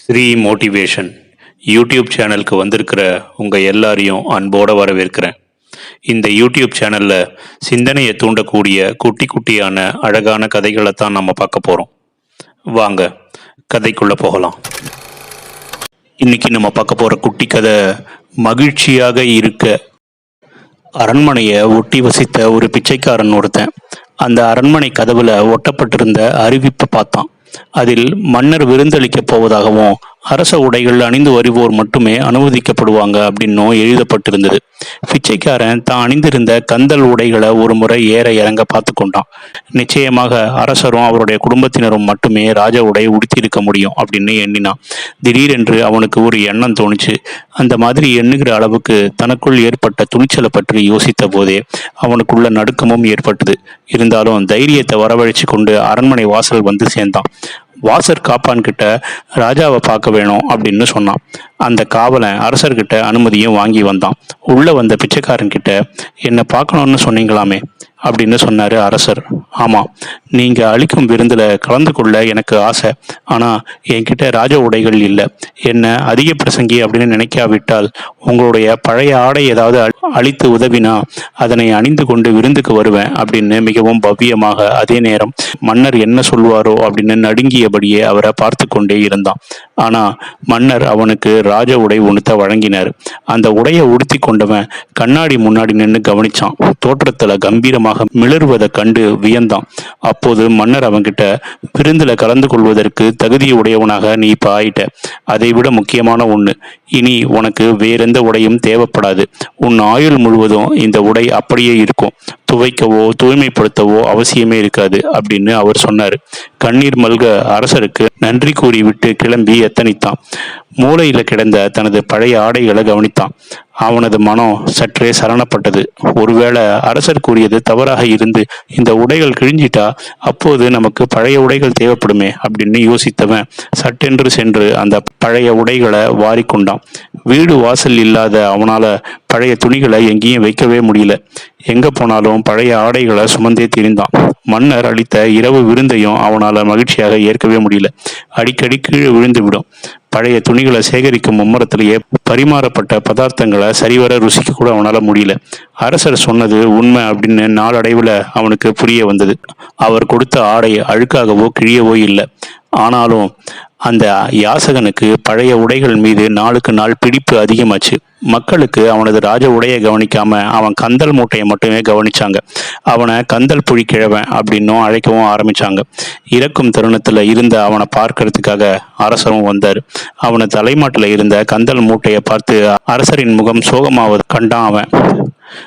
Sri motivation YouTube சேனலுக்கு வந்திருக்கிற உங்கள் எல்லாரையும் அன்போடு வரவேற்கிறேன். இந்த யூடியூப் சேனலில் சிந்தனையை தூண்டக்கூடிய குட்டி குட்டியான அழகான கதைகளை தான் நம்ம பார்க்க போகிறோம் வாங்க கதைக்குள்ளே போகலாம். இன்னைக்கு நம்ம பார்க்க போகிற குட்டி கதை மகிழ்ச்சியாக இருக்க. அரண்மனையை ஒட்டி வசித்த ஒரு பிச்சைக்காரன் ஒருத்தன் அந்த அரண்மனை கதவுல ஒட்டப்பட்டிருந்த அறிவிப்பை பார்த்தான். அதில் மன்னர் விருந்தளிக்க போவதாகவும் அரச உடைகள் அணிந்து வருவோர் மட்டுமே அனுமதிக்கப்படுவாங்க அப்படின்னும் எழுதப்பட்டிருந்தது. பிச்சைக்காரன் தான் அணிந்திருந்த கந்தல் உடைகளை ஒரு முறை ஏற இறங்க பார்த்து கொண்டான் நிச்சயமாக அரசரும் அவருடைய குடும்பத்தினரும் மட்டுமே ராஜ உடை உடுத்தியிருக்க முடியும் அப்படின்னு எண்ணினான். திடீரென்று அவனுக்கு ஒரு எண்ணம் தோணுச்சு. அந்த மாதிரி எண்ணுகிற அளவுக்கு தனக்குள் ஏற்பட்ட துணிச்சலை பற்றி யோசித்த போதே அவனுக்குள்ள நடுக்கமும் ஏற்பட்டது. இருந்தாலும் தைரியத்தை வரவழைச்சு கொண்டு அரண்மனை வாசல் வந்து சேர்ந்தான். வாசர் காப்பான்கிட்ட ராஜாவை பார்க்க வேணும் அப்படின்னு சொன்னான். அந்த காவலன் அரசர்கிட்ட அனுமதியும் வாங்கி வந்தான். உள்ள வந்த பிச்சைக்காரன் கிட்ட என்னை பார்க்கணும்னு சொன்னீங்களாமே? அப்படின்னு சொன்னாரு அரசர். ஆமா நீங்கள் அளிக்கும் விருந்தில் கலந்து கொள்ள எனக்கு ஆசை. ஆனால் என்கிட்ட ராஜ உடைகள் இல்லை. என்ன அதிக பிரசங்கி அப்படின்னு நினைக்காவிட்டால் உங்களுடைய பழைய ஆடை ஏதாவது அ- உதவினா அதனை அணிந்து கொண்டு விருந்துக்கு வருவேன் அப்படின்னு மிகவும் பவ்யமாக அதே நேரம் மன்னர் என்ன சொல்வாரோ அப்படின்னு நடுங்கியபடியே அவரை பார்த்து கொண்டே இருந்தான். ஆனால் மன்னர் அவனுக்கு ராஜ உடை உடுத்த வழங்கினார். அந்த உடையை உடுத்தி கொண்டவன் கண்ணாடி முன்னாடி நின்று கவனிச்சான். தோற்றத்தில் கம்பீரமாக மிளறுவதை கண்டு வியந்தான். அப்போது மன்னர் அவன்கிட்ட விருந்தில் கலந்து கொள்வதற்கு தகுதி உடையவனாக நீ இப்போ ஆயிட்ட அதை விட முக்கியமான ஒண்ணு இனி உனக்கு வேறெந்த உடையும் தேவைப்படாது. உன் ஆயுள் முழுவதும் இந்த உடை அப்படியே இருக்கும். துவைக்கவோ தூய்மைப்படுத்தவோ அவசியமே இருக்காது அப்படின்னு அவர் சொன்னார். கண்ணீர் மல்க அரசருக்கு நன்றி கூறிவிட்டு கிளம்பி எத்தனித்தான். மூலையில கிடந்த தனது பழைய ஆடைகளை கவனித்தான். அவனது மனம் சற்றே சரணப்பட்டது ஒருவேளை அரசர் கூறியது தவறாக இருந்து இந்த உடைகள் கிழிஞ்சிட்டா அப்போது நமக்கு பழைய உடைகள் தேவைப்படுமே அப்படின்னு யோசித்தவன் சட்டென்று சென்று அந்த பழைய உடைகளை வாரிக்கொண்டான். வீடு வாசல் இல்லாத அவனால பழைய துணிகளை எங்கேயும் வைக்கவே முடியல. எங்க போனாலும் பழைய ஆடைகளை சுமந்தே திரிந்தான். மன்னர் அளித்த இரவு விருந்தையும் அவனால் மகிழ்ச்சியாக ஏற்கவே முடியல. அடிக்கடி கீழே விழுந்து விடும் பழைய துணிகளை சேகரிக்கும் மும்மரத்திலேயே பரிமாறப்பட்ட பதார்த்தங்களை சரிவர ருசிக்க கூட அவனால் முடியல. அரசர் சொன்னது உண்மை அப்படின்னு நாளடைவில் அவனுக்கு புரிய வந்தது. அவர் கொடுத்த ஆடை அழுக்காகவோ கிழியவோ இல்லை. ஆனாலும் அந்த யாசகனுக்கு பழைய உடைகள் மீது நாளுக்கு நாள் பிடிப்பு அதிகமாச்சு. மக்களுக்கு அவனது ராஜ உடையை கவனிக்காம அவன் கந்தல் மூட்டையை மட்டுமே கவனிச்சாங்க. அவனை கந்தல் புழி கிழவன் அப்படின்னும் அழைக்கவும் ஆரம்பிச்சாங்க. இறக்கும் தருணத்துல இருந்த அவனை பார்க்கறதுக்காக அரசரும் வந்தார். அவனை தலைமாட்டில் இருந்த கந்தல் மூட்டையை பார்த்து அரசரின் முகம் சோகமாவது கண்டான் அவன்.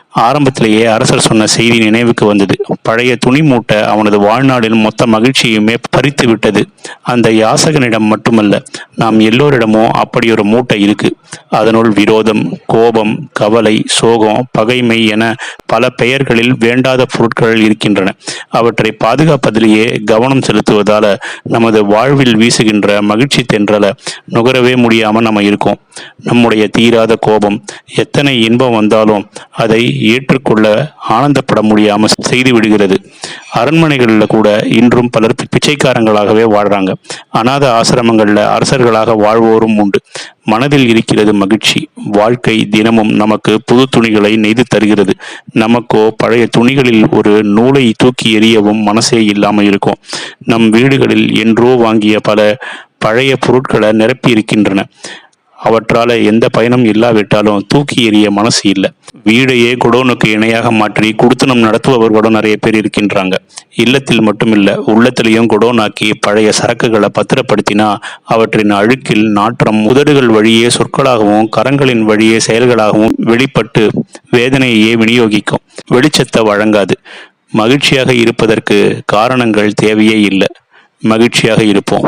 ஆரம்பத்திலேயே அரசர் சொன்ன செய்தி நினைவுக்கு வந்தது. பழைய துணி மூட்டை அவனது வாழ்நாளில் மொத்த மகிழ்ச்சியுமே பறித்து விட்டது. அந்த யாசகனிடம் மட்டுமல்ல நாம் எல்லோரிடமும் அப்படி ஒரு மூட்டை இருக்கு. அதனுள் விரோதம் கோபம் கவலை சோகம் பகைமை என பல பெயர்களில் வேண்டாத பொருட்கள் இருக்கின்றன. அவற்றை பாதுகாப்பதிலேயே கவனம் செலுத்துவதால நமது வாழ்வில் வீசுகின்ற மகிழ்ச்சி தென்றல நுகரவே முடியாமல் நம்ம இருக்கோம். நம்முடைய தீராத கோபம் எத்தனை இன்பம் வந்தாலும் அதை ஏற்றுக்கொள்ள ஆனந்தப்பட முடியாம செய்து விடுகிறது. அரண்மனைகளில் கூட இன்றும் பலர் பிச்சைக்காரங்களாகவே வாழ்றாங்க. அநாத ஆசிரமங்களில் அரசர்களாக வாழ்வோரும் உண்டு. மனதில் இருக்கிறது மகிழ்ச்சி. வாழ்க்கை தினமும் நமக்கு புது துணிகளை நெய்து தருகிறது. நமக்கோ பழைய துணிகளில் ஒரு நூலை தூக்கி எறியவும் மனசே இல்லாமல் இருக்கும். நம் வீடுகளில் என்றோ வாங்கிய பல பழைய பொருட்களை நிரப்பி இருக்கின்றன அவற்றால எந்த பயனும் இல்லாவிட்டாலும் தூக்கி எறிய மனசு இல்லை. வீடையே குடோனுக்கு இணையாக மாற்றி குடுத்தனம் நடத்துபவர் கூட நிறைய பேர் இருக்கின்றாங்க. இல்லத்தில் மட்டுமில்ல உள்ளத்திலையும் குடோனாக்கி பழைய சரக்குகளை பத்திரப்படுத்தினா அவற்றின் அழுக்கில் நாற்றம் உதடுகள் வழியே சொற்களாகவும் கரங்களின் வழியே செயல்களாகவும் வெளிப்பட்டு வேதனையே விநியோகிக்கும். வெளிச்சத்தை வழங்காது. மகிழ்ச்சியாக இருப்பதற்கு காரணங்கள் தேவையே இல்லை. மகிழ்ச்சியாக இருப்போம்.